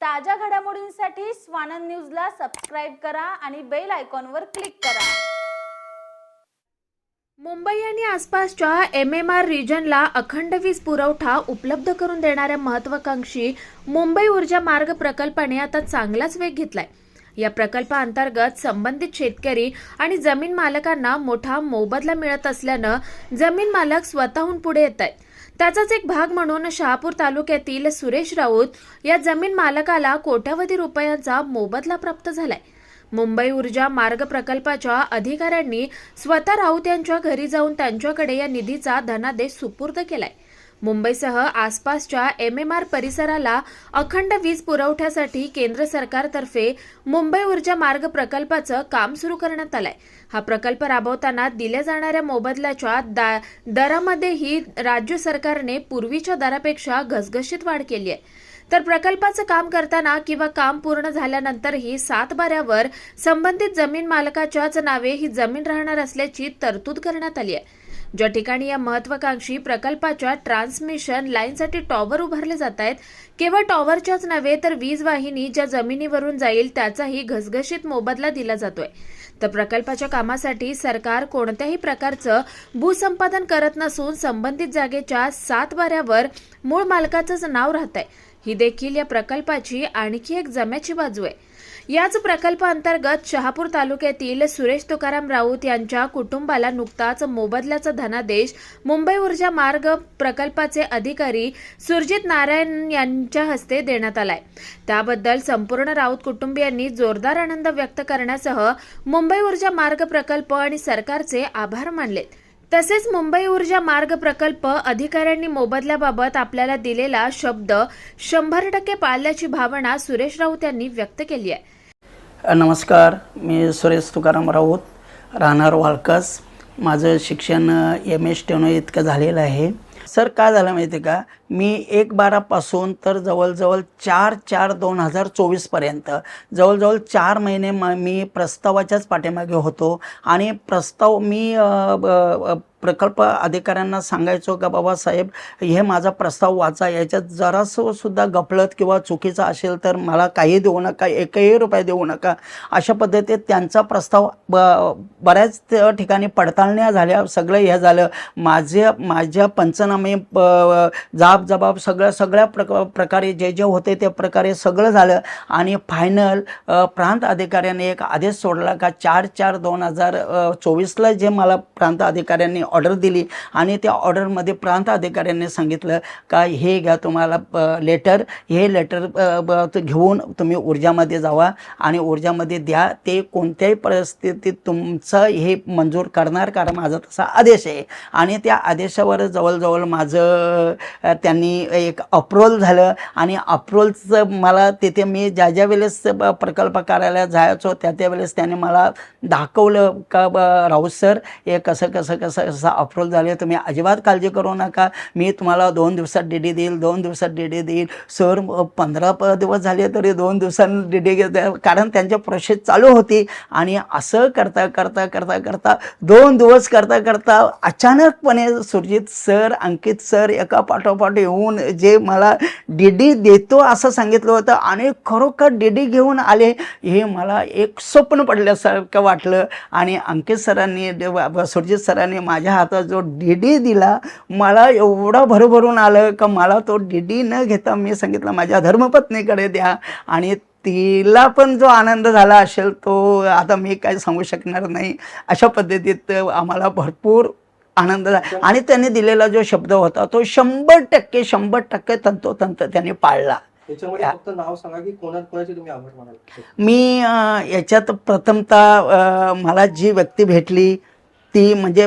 ताज्या घडामोडींसाठी स्वानंद न्यूजला सबस्क्राईब करा आणि बेल आयकॉनवर क्लिक करा. मुंबई आणि आसपासच्या एम एम आर रिजनला अखंड वीज पुरवठा उपलब्ध करून देणाऱ्या महत्वाकांक्षी मुंबई ऊर्जा मार्ग प्रकल्पाने आता चांगलाच वेग घेतलाय. या प्रकल्पाअंतर्गत संबंधित शेतकरी आणि जमीन मालकांना मोठा मोबदला मिळत असल्यानं जमीन मालक स्वतःहून पुढे येत आहेत त्याचाच एक भाग म्हणून शहापूर तालुक्यातील सुरेश राऊत या जमीन मालकाला कोट्यावधी रुपयांचा मोबदला प्राप्त झालाय. मुंबई ऊर्जा मार्ग प्रकल्पाच्या अधिकाऱ्यांनी स्वतः राऊत यांच्या घरी जाऊन त्यांच्याकडे या निधीचा धनादेश सुपूर्द केलाय. मुंबईसह आसपासच्या एम एम आर परिसराला अखंड वीज पुरवठ्यासाठी केंद्र सरकारतर्फे मुंबई ऊर्जा मार्ग प्रकल्पाचं काम सुरू करण्यात आलंय. हा प्रकल्प राबवताना दिल्या जाणाऱ्या मोबदल्याच्या दा दरामध्येही राज्य सरकारने पूर्वीच्या दरापेक्षा घसघशीत वाढ केली आहे. तर प्रकल्पाचं काम करताना किंवा काम पूर्ण झाल्यानंतरही सात बाऱ्यावर संबंधित जमीन मालकाच्याच नावे ही जमीन राहणार असल्याची तरतूद करण्यात आली आहे. ज्या ठिकाणी या महत्वाकांक्षी प्रकल्पाच्या ट्रान्समिशन लाईनसाठी टॉवर उभारले जात आहेत केवळ टॉवरच्याच नव्हे तर वीज वाहिनी ज्या जमिनीवरून जाईल त्याचाही घसघशीत मोबदला दिला जातोय. तर प्रकल्पाच्या कामासाठी सरकार कोणत्याही प्रकारचं भूसंपादन करत नसून संबंधित जागेच्या सात वाऱ्यावर मूळ मालकाचंच नाव राहत आहे ही देखील या प्रकल्पाची आणखी एक जम्याची बाजू आहे. याच प्रकल्पाअंतर्गत शहापूर तालुक्यातील सुरेश तुकाराम राऊत यांच्या कुटुंबाला नुकताच मोबदल्याचा धनादेश मुंबई ऊर्जा मार्ग प्रकल्पाचे अधिकारी सुरजित नारायण यांच्या हस्ते देण्यात आलाय. त्याबद्दल संपूर्ण राऊत कुटुंबियांनी जोरदार आनंद व्यक्त करण्यासह मुंबई ऊर्जा मार्ग प्रकल्प आणि सरकारचे आभार मानलेत तसेच मुंबई ऊर्जा मार्ग प्रकल्प अधिकाऱ्यांनी मोबदल्याबाबत आपल्याला दिलेला शब्द शंभर टक्के पाळल्याची भावना सुरेश राऊत यांनी व्यक्त केली आहे. नमस्कार मी सुरेश तुकाराम राऊत राहणार वाळकस. माझं शिक्षण एम एस टेनो इतकं झालेलं आहे. सर काय झालं माहिती आहे का? मी एक बारापासून तर जवळजवळ चार चार दोन हजार चोवीसपर्यंत जवळजवळ चार महिने म मी प्रस्तावाच्याच पाठीमागे होतो. आणि प्रस्ताव मी ब- प्रकल्प अधिकाऱ्यांना सांगायचो का बाबा साहेब हे माझा प्रस्ताव वाचा याच्यात जरासंसुद्धा गफलत किंवा चुकीचा असेल तर मला काही देऊ नका एकही रुपये देऊ नका. अशा पद्धतीत त्यांचा प्रस्ताव ब बऱ्याच ठिकाणी पडताळण्या झाल्या सगळं हे झालं. माझे माझ्या पंचनामे ब- जाब जबाब सगळं सगळ्या प्रक प्रकारे जे जे होते त्या प्रकारे सगळं झालं. आणि फायनल प्रांत अधिकाऱ्याने एक आदेश सोडला का चार चार दोन हजार चोवीसला जे मला प्रांत अधिकाऱ्यांनी ऑर्डर दिली आणि त्या ऑर्डरमध्ये प्रांत अधिकाऱ्यांनी सांगितलं का हे घ्या तुम्हाला लेटर हे लेटर घेऊन तुम्ही ऊर्जामध्ये जावा आणि ऊर्जामध्ये द्या. ते कोणत्याही परिस्थितीत तुमचं हे मंजूर करणार कारण माझा तसा आदेश आहे. आणि त्या आदेशावर जवळजवळ माझं त्या त्यांनी एक अप्रोल झालं. आणि अप्रोलचं मला तिथे मी ज्या ज्या वेळेस ब- प्रकल्प कार्यालयात जायचो त्या त्या वेळेस त्याने मला दाखवलं का ब राऊत सर हे कसं कसं कसं कसं अप्रोल झाले. तुम्ही अजिबात काळजी करू नका. मी तुम्हाला दोन दिवसात डी डी देईल दोन दिवसात डी डी देईल. सर पंधरा प दिवस झाले तरी दोन दिवसांनी डी डी कारण त्यांच्या प्रोसेस चालू होती. आणि असं करता करता करता करता दोन दिवस करता करता अचानकपणे सुरजित सर अंकित सर एका पाठोपाठ येऊन जे मला डी डी देतो असं सांगितलं होतं आणि खरोखर डी डी घेऊन आले हे मला एक स्वप्न पडल्यासारखं वाटलं. आणि अंकित सरांनी सुरजित सरांनी माझ्या हातात जो डी डी दिला मला एवढं भरभरून आलं का मला तो डी डी न घेता मी सांगितलं माझ्या धर्मपत्नीकडे द्या. आणि तिला पण जो आनंद झाला असेल तो आता मी काय सांगू शकणार नाही. अशा पद्धतीत आम्हाला भरपूर आनंद झाला. आणि त्यांनी दिलेला जो शब्द होता तो शंभर टक्के शंभर टक्के तंतोतंत त्यांनी पाळला. मी याच्यात प्रथमतः मला जी व्यक्ती भेटली ती म्हणजे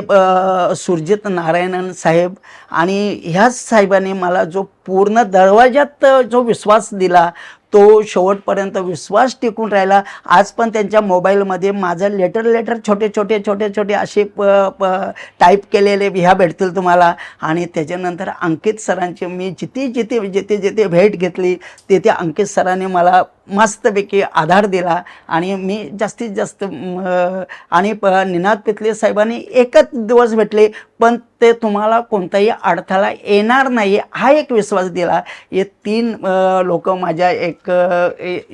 सुरजित नारायणन साहेब. आणि ह्याच साहेबांनी मला जो पूर्ण दरवाज्यात जो विश्वास दिला तो शेवटपर्यंत विश्वास टिकून राहिला. आज पण त्यांच्या मोबाईलमध्ये माझं लेटर लेटर छोटे छोटे छोटे छोटे असे प प टाईप केलेले ह्या भेटतील तुम्हाला. आणि त्याच्यानंतर अंकित सरांची मी जिथे जिथे जिथे जिथे भेट घेतली तिथे अंकित सरांनी मला मस्तपैकी आधार दिला आणि मी जास्तीत जास्त आणि प निनाद पितले साहेबांनी एकच दिवस भेटले पण ते तुम्हाला कोणताही अडथळा येणार नाही हा एक विश्वास दिला. हे तीन लोक माझ्या एक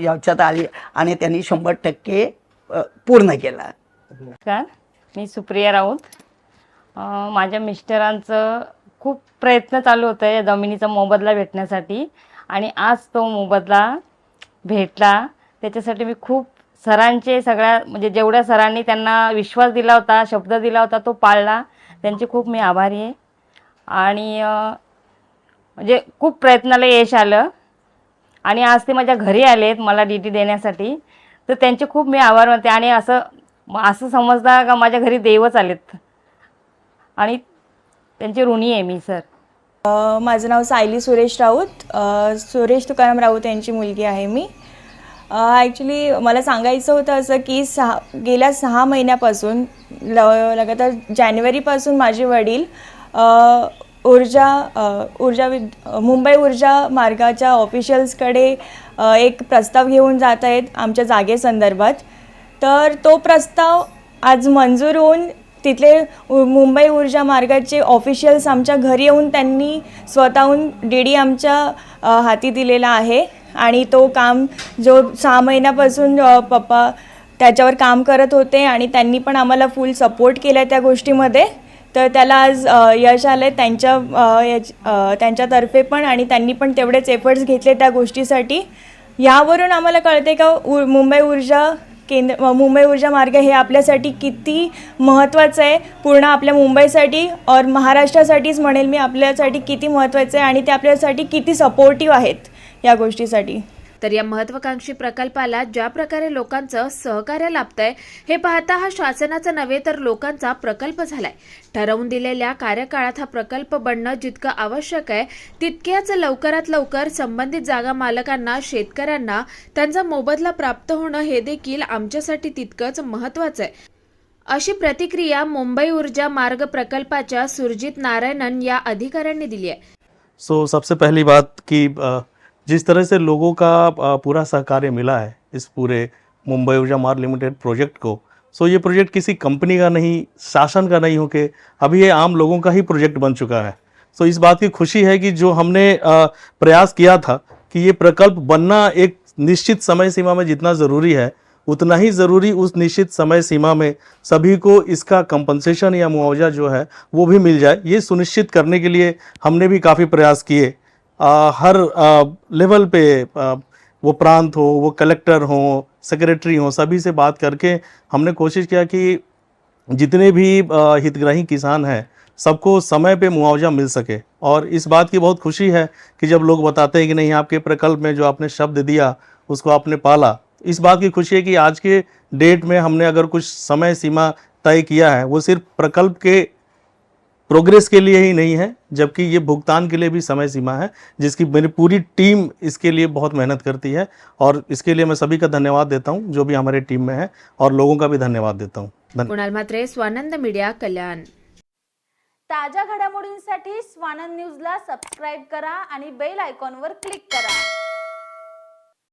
याच्यात आली आणि त्यांनी शंभर टक्के पूर्ण केला. नमस्कार मी सुप्रिया राऊत. माझ्या मिस्टरांचं खूप प्रयत्न चालू होतं या जमिनीचा मोबदला भेटण्यासाठी आणि आज तो मोबदला भेटला. त्याच्यासाठी मी खूप सरांचे सगळ्या म्हणजे जेवढ्या सरांनी त्यांना विश्वास दिला होता शब्द दिला होता तो पाळला. त्यांचे खूप मी आभारी आहे. आणि म्हणजे खूप प्रयत्नाला यश आलं. आणि आज ते माझ्या घरी आलेत मला डी टी देण्यासाठी. तर त्यांचे खूप मी आभार मानते. आणि असं असं समजता का माझ्या घरी देवच आलेत. आणि त्यांची ऋणी आहे मी सर. माझं नाव सायली सुरेश राऊत. सुरेश तुकाराम राऊत यांची मुलगी आहे मी. ॲक्च्युली मला सांगायचं होतं असं की सहा गेल्या सहा महिन्यापासून ल लगातार जानेवारीपासून माझे वडील ऊर्जा ऊर्जा विद मुंबई ऊर्जा मार्गाच्या ऑफिशियल्सकडे एक प्रस्ताव घेऊन जात आहेत आमच्या जागेसंदर्भात. तर तो प्रस्ताव आज मंजूर होऊन तिथले उ- मुंबई ऊर्जा मार्गाचे ऑफिशियल्स आमच्या घरी येऊन त्यांनी स्वतःहून डी डी आमच्या हाती दिलेला आहे. आणि तो काम जो सहा महिन्यापासून पप्पा त्याच्यावर काम करत होते आणि त्यांनी पण आम्हाला फुल सपोर्ट केला त्या गोष्टीमध्ये. तर त्याला आज यश आलं आहे त्यांच्या त्यांच्यातर्फे पण आणि त्यांनी पण तेवढेच एफर्ट्स घेतले त्या गोष्टीसाठी. यावरून आम्हाला कळते का उ मुंबई ऊर्जा केंद्र मुंबई ऊर्जा मार्ग हे आपल्यासाठी किती महत्त्वाचं आहे? पूर्ण आपल्या मुंबईसाठी और महाराष्ट्रासाठीच म्हणेल मी आपल्यासाठी किती महत्त्वाचं आहे आणि ते आपल्यासाठी किती सपोर्टिव्ह आहेत या गोष्टीसाठी? तर या महत्वाकांक्षी प्रकल्पाला ज्या प्रकारे लोकांचं सहकार्य लाभतंय हे पाहता हा शासनाचा नव्हे तर लोकांचा प्रकल्प झालाय. ठरवून दिलेल्या कार्यकाळात हा प्रकल्प बनणं जितकं आवश्यक आहे तितक्याच लवकरात लवकर संबंधित जागा मालकांना शेतकऱ्यांना त्यांचा मोबदला प्राप्त होणं हे देखील आमच्यासाठी तितकंच महत्वाचं आहे. अशी प्रतिक्रिया मुंबई ऊर्जा मार्ग प्रकल्पाच्या सुरजित नारायणन या अधिकाऱ्यांनी दिली आहे. सो सबसे पहली बात की uh... जिस तरह से लोगों का पूरा सहकार्य मिला है इस पूरे मुंबई ऊर्जा मार्ग लिमिटेड प्रोजेक्ट को, सो ये प्रोजेक्ट किसी कंपनी का नहीं, शासन का नहीं हो के अभी ये आम लोगों का ही प्रोजेक्ट बन चुका है। सो इस बात की खुशी है कि जो हमने प्रयास किया था कि ये प्रकल्प बनना एक निश्चित समय सीमा में जितना ज़रूरी है, उतना ही ज़रूरी उस निश्चित समय सीमा में सभी को इसका कंपनसेशन या मुआवजा जो है वो भी मिल जाए, ये सुनिश्चित करने के लिए हमने भी काफ़ी प्रयास किए। आ, हर आ, लेवल पे आ, वो प्रांत हो वो कलेक्टर हो सेक्रेटरी हो सभी से बात करके हमने कोशिश किया कि जितने भी हितग्राही किसान हैं सबको समय पे मुआवजा मिल सके। और इस बात की बहुत खुशी है कि जब लोग बताते हैं कि नहीं आपके प्रकल्प में जो आपने शब्द दिया उसको आपने पाला इस बात की खुशी है कि आज के डेट में हमने अगर कुछ समय सीमा तय किया है वो सिर्फ़ प्रकल्प के प्रोग्रेस के लिए ही नहीं है जबकि ये भुगतान के लिए भी समय सीमा है जिसकी मेरी पूरी टीम इसके लिए बहुत मेहनत करती है। और इसके लिए मैं सभी का धन्यवाद देता हूँ जो भी हमारे टीम में है और लोगों का भी धन्यवाद देता हूँ। कुणाल स्वानंद मीडिया कल्याण। ताज्या घडामोडींसाठी स्वानंद न्यूजला सबस्क्राईब करा आणि बेल आयकॉनवर क्लिक करा.